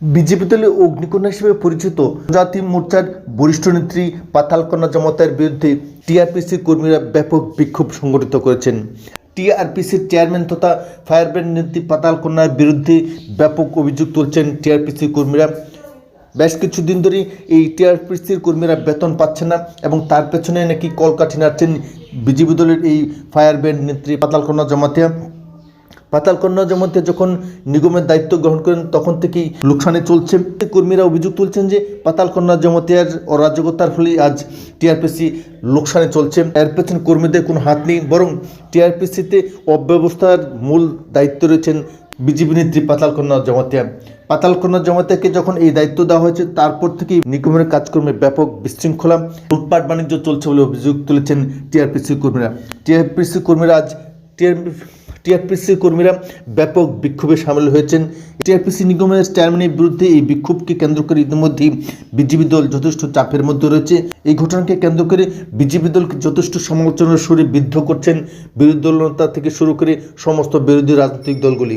BJP দলের অগ্নিকন্যা হিসেবে পরিচিত জাতি মোর্চার বরিষ্ঠ নেত্রী পাতালকন্যা জমাতার বিরুদ্ধে টিআরপিসি কর্মীরা ব্যাপক বিক্ষোভ সংগঠিত করেছেন। টিআরপিসির চেয়ারম্যান তথা ফায়ার ব্র্যান্ড নেত্রী পাতালকন্যার বিরুদ্ধে ব্যাপক অভিযোগ তুলছেন টিআরপিসি কর্মীরা। বেশ কিছুদিন ধরেই এই টিআরপিসির কর্মীরা বেতন পাচ্ছে না এবং তার পেছনে নাকি কলকাঠি নাড়ছেন বিজেপি দলের এই ফায়ার ব্র্যান্ড নেত্রী পাতালকন্যা জমাতিয়া। পাতালকন্যা জমাতে যখন নিগমের দায়িত্ব গ্রহণ করেন, তখন থেকেই লোকসানে চলছে কর্মীরা অভিযোগ তুলছেন যে পাতাল পাতালকন্যা জমাতিয়ার অরাজকতার ফলে আজ টিআরপিসি লোকসানে চলছে। পেছনে কর্মীদের কোনো হাত নেই, বরং টিআরপিসিতে অব্যবস্থার মূল দায়িত্ব রয়েছেন বিজেপি নেত্রী পাতালকন্যা জমাতিয়া। পাতালকন্যা জমাতিয়াকে যখন এই দায়িত্ব দেওয়া হয়েছে, তারপর থেকেই নিগমের কাজকর্মে ব্যাপক বিশৃঙ্খলা, লুটপাট বাণিজ্য চলছে বলে অভিযোগ তুলেছেন টিআরপিসি কর্মীরা। টিআরপিসি কর্মীরা আজ টিআর টিআরপিসি কর্মীরা ব্যাপক বিক্ষোভে সামিল হয়েছেন। টিআরপিসি নিগমের চেয়ারম্যানের বিরুদ্ধে এই বিক্ষোভকে কেন্দ্র করে ইতিমধ্যেই বিজেপি দল যথেষ্ট চাপের মধ্যে রয়েছে। এই ঘটনাকে কেন্দ্র করে বিজেপি দলকে যথেষ্ট সমালোচনার সুরে বিদ্ধ করছেন বিরোধী দল নেতা থেকে শুরু করে সমস্ত বিরোধী রাজনৈতিক দলগুলি।